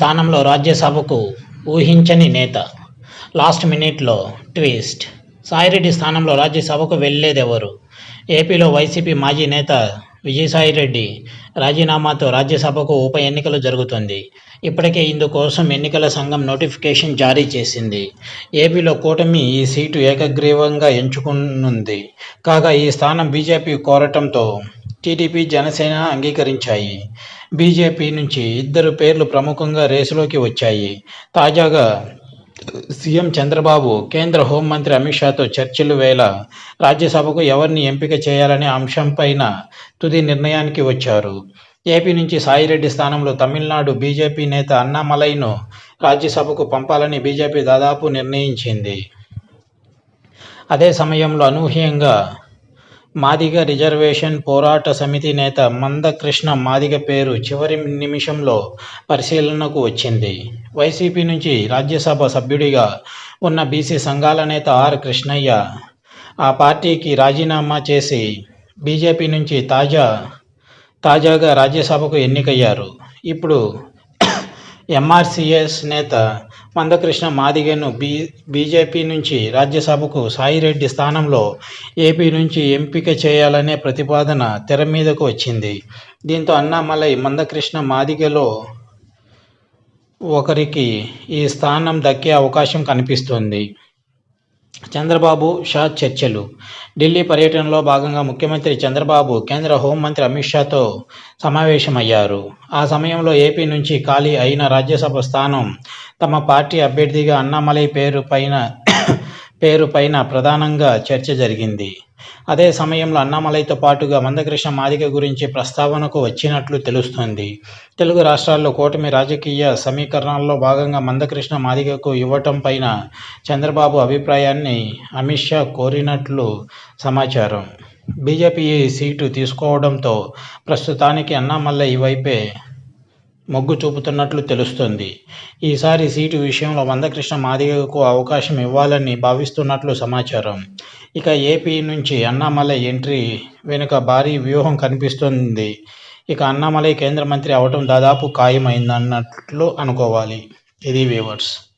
స్థానంలో రాజ్యసభకు ఊహించని నేత. లాస్ట్ మినిట్లో ట్విస్ట్. సాయిరెడ్డి స్థానంలో రాజ్యసభకు వెళ్ళేదెవరు? ఏపీలో వైసీపీ మాజీ నేత విజయసాయిరెడ్డి రాజీనామాతో రాజ్యసభకు ఉప ఎన్నికలు జరుగుతుంది. ఇప్పటికే ఇందుకోసం ఎన్నికల సంఘం నోటిఫికేషన్ జారీ చేసింది. ఏపీలో కూటమి ఈ సీటు ఏకగ్రీవంగా ఎంచుకునుంది. కాగా ఈ స్థానం బీజేపీ కోరటంతో టీడీపీ జనసేన అంగీకరించాయి. బీజేపీ నుంచి ఇద్దరు పేర్లు ప్రముఖంగా రేసులోకి వచ్చాయి. తాజాగా సీఎం చంద్రబాబు కేంద్ర హోంమంత్రి అమిత్ షాతో చర్చలు వేళ రాజ్యసభకు ఎవరిని ఎంపిక చేయాలనే అంశంపైన తుది నిర్ణయానికి వచ్చారు. ఏపీ నుంచి సాయిరెడ్డి స్థానంలో తమిళనాడు బీజేపీ నేత అన్నామలైను రాజ్యసభకు పంపాలని బీజేపీ దాదాపు నిర్ణయించింది. అదే సమయంలో అనూహ్యంగా మాదిగ రిజర్వేషన్ పోరాట సమితి నేత మందకృష్ణ మాదిగ పేరు చివరి నిమిషంలో పరిశీలనకు వచ్చింది. వైసీపీ నుంచి రాజ్యసభ సభ్యుడిగా ఉన్న బీసీ సంఘాల నేత ఆర్ కృష్ణయ్య ఆ పార్టీకి రాజీనామా చేసి బీజేపీ నుంచి తాజా తాజాగా రాజ్యసభకు ఎన్నికయ్యారు. ఇప్పుడు ఎంఆర్సీఎస్ నేత మందకృష్ణ మాదిగను బీ బీజేపీ నుంచి రాజ్యసభకు సాయిరెడ్డి స్థానంలో ఏపీ నుంచి ఎంపిక చేయాలనే ప్రతిపాదన తెర మీదకు వచ్చింది. దీంతో అన్నామలై మందకృష్ణ మాదిగలో ఒకరికి ఈ స్థానం దక్కే అవకాశం కనిపిస్తుంది. చంద్రబాబు షా చర్చలు. ఢిల్లీ పర్యటనలో భాగంగా ముఖ్యమంత్రి చంద్రబాబు కేంద్ర హోంమంత్రి అమిత్ షాతో సమావేశమయ్యారు. ఆ సమయంలో ఏపీ నుంచి ఖాళీ అయిన రాజ్యసభ స్థానం తమ పార్టీ అభ్యర్థిగా అన్నామలై పేరు పైన పేరు పైన ప్రధానంగా చర్చ జరిగింది. అదే సమయంలో అన్నామలైతో పాటుగా మందకృష్ణ మాదిగ గురించి ప్రస్తావనకు వచ్చినట్లు తెలుస్తోంది. తెలుగు రాష్ట్రాల్లో కూటమి రాజకీయ సమీకరణాల్లో భాగంగా మందకృష్ణ మాదిగకు ఇవ్వటం పైన చంద్రబాబు అభిప్రాయాన్ని అమిత్ షా కోరినట్లు సమాచారం. బీజేపీ ఈ సీటు తీసుకోవడంతో ప్రస్తుతానికి అన్నామలై వైపే మొగ్గు చూపుతున్నట్లు తెలుస్తోంది. ఈసారి సీటు విషయంలో మందకృష్ణ మాదిగకు అవకాశం ఇవ్వాలని భావిస్తున్నట్లు సమాచారం. ఇక ఏపీ నుంచి అన్నామలై ఎంట్రీ వెనుక భారీ వ్యూహం కనిపిస్తుంది. ఇక అన్నామలై కేంద్ర మంత్రి అవటం దాదాపు ఖాయమైందన్నట్లు అనుకోవాలి. ఇది వ్యూవర్స్.